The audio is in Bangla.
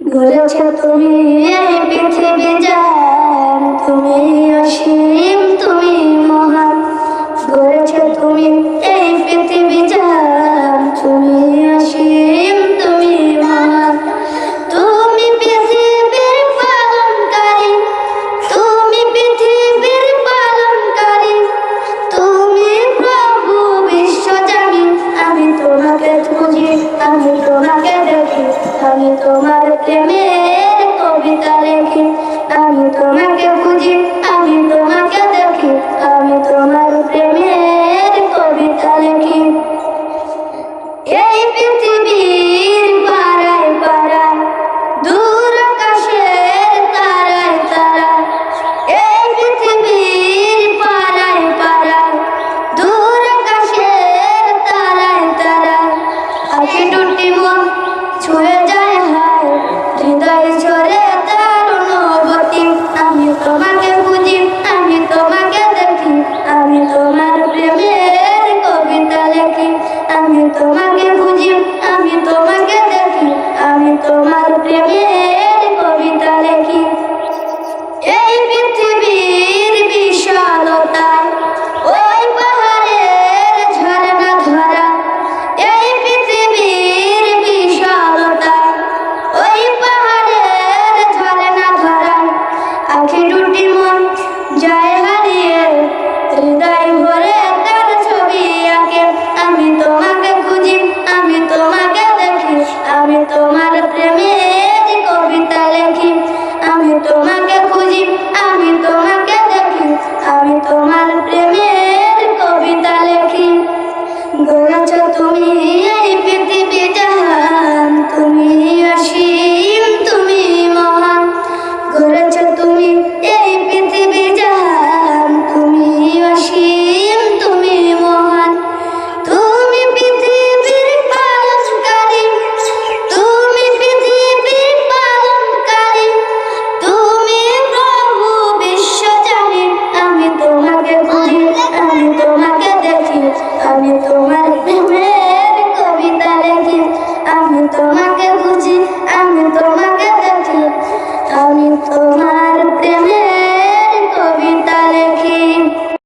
বলেছ তুমি পৃথিবী যান তুমি আমি তোমার প্রেমে কবিতা লেখি।